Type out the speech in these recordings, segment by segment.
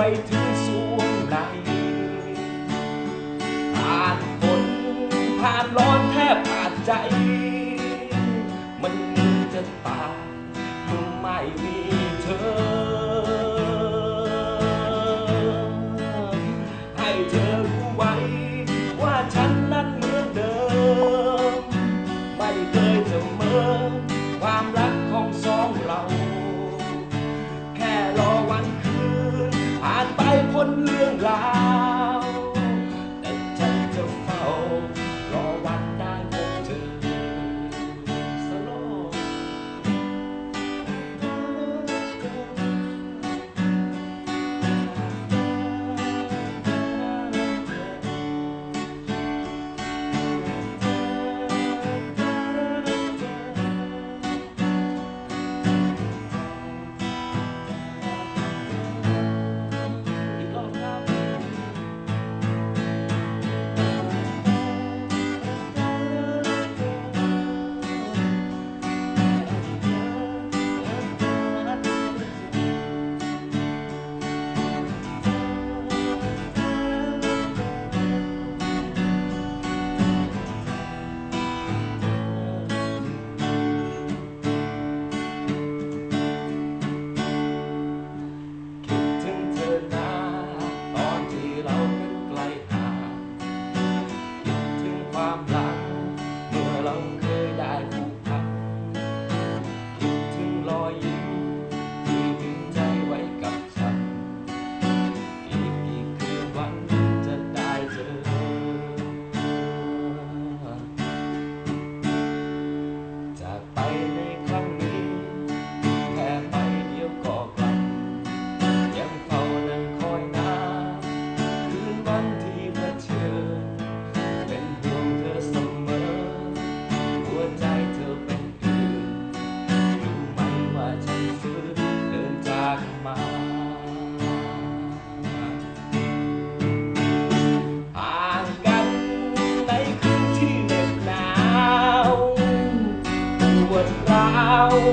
ไปถึงสวงในผ่านฝนผ่านร้อนแทบขาดใจ มันมึนจะตายเมื่อไม่มีเธอ ให้เธอรู้ไว้ ว่าฉันนั้นเหมือนเดิม ไม่เคยจะเมินความรักของสองเรา quân lương là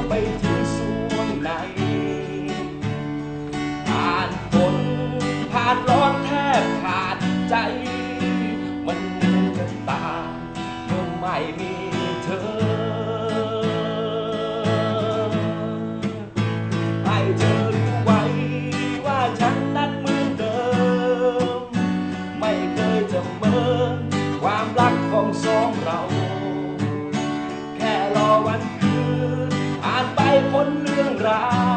ไปถึงส่วนไหนผ่านฝนผ่านร้อนแทบขาดใจ มันเหนื่จะตายเมื่อไม่มีเธอ ให้เธอรู้ไว้ว่าฉันนั้นเหนเดิม ไม่เคยจะเมินความรักของสองเรา พ้นเรื่องราว